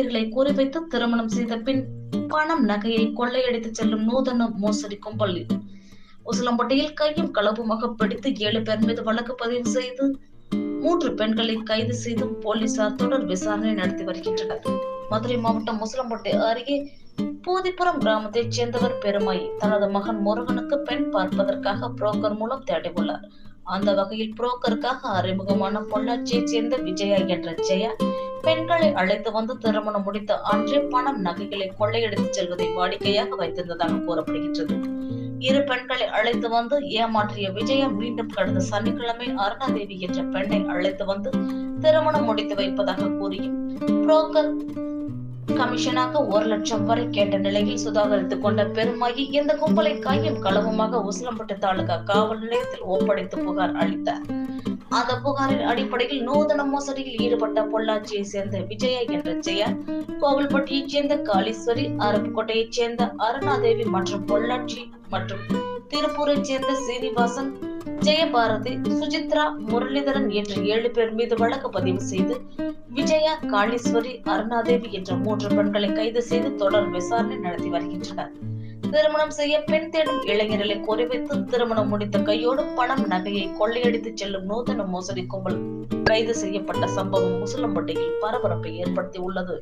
இளைஞர்களை குறிவைத்து திருமணம் செய்த பின் பணம் நகையை கொள்ளையடித்து செல்லும் நூதன மோசடி கும்பல் உசிலம்பட்டியில் கையும் களவுமாக பிடித்து ஏழு பேர் மீது வழக்கு பதிவு செய்து மூன்று பெண்களை கைது செய்து போலீசார் தொடர் விசாரணை நடத்தி வருகின்றனர். மதுரை மாவட்டம் முசலம்பட்டி அருகே பூதிப்புறம் கிராமத்தைச் சேர்ந்தவர் பெருமாய் தனது மகன் முருகனுக்கு பெண் பார்ப்பதற்காக புரோக்கர் மூலம் தேடி உள்ளார். அந்த வகையில் புரோக்கருக்காக அறிமுகமான பொள்ளாச்சியைச் சேர்ந்த விஜயா என்ற ஜெயா பெண்களை அழைத்து வந்து திருமணம் முடித்த அன்றே பணம் நகைகளை கொள்ளையடித்து செல்வதை வாடிக்கையாக வைத்திருந்ததாக கூறப்படுகின்றது. இரு பெண்களை அழைத்து வந்து ஏமாற்றிய விஜயா மீண்டும் கடந்த சனிக்கிழமை அருணாதேவி என்ற பெண்ணை அழைத்து வந்து திருமணம் முடித்து வைப்பதாக கூறியும் புரோக்கர் கமிஷனாக ஒரு லட்சம் வரை கேட்ட நிலையில் சுதாகரித்துக் கொண்ட பெருமாயி இந்த கும்பலை கையும் களவுமாக உசிலம்பட்டு தாலுகா காவல் நிலையத்தில் ஒப்படைத்து புகார் அளித்தார். அந்த புகாரின் அடிப்படையில் நூதன மோசடியில் ஈடுபட்ட பொள்ளாச்சியை சேர்ந்த விஜயா என்ற ஜெயா கோவில்பட்டியைச் சேர்ந்த காளீஸ்வரி அருப்புக்கோட்டையைச் சேர்ந்த அருணாதேவி மற்றும் பொள்ளாச்சி மற்றும் திருப்பூரைச் சேர்ந்த சீனிவாசன் ஜெயபாரதி சுஜித்ரா முரளிதரன் என்ற ஏழு பேர் மீது வழக்கு பதிவு செய்து விஜயா காளீஸ்வரி அருணாதேவி என்ற மூன்று பெண்களை கைது செய்து தொடர் விசாரணை நடத்தி வருகின்றனர். திருமணம் செய்ய பெண் தேடும் இளைஞர்களை குறிவைத்து திருமணம் முடித்த கையோடு பணம் நகையை கொள்ளையடித்து செல்லும் நூதன மோசடி கும்பல் கைது செய்யப்பட்ட சம்பவம் முசலம்பட்டியில் பரபரப்பை ஏற்படுத்தி உள்ளது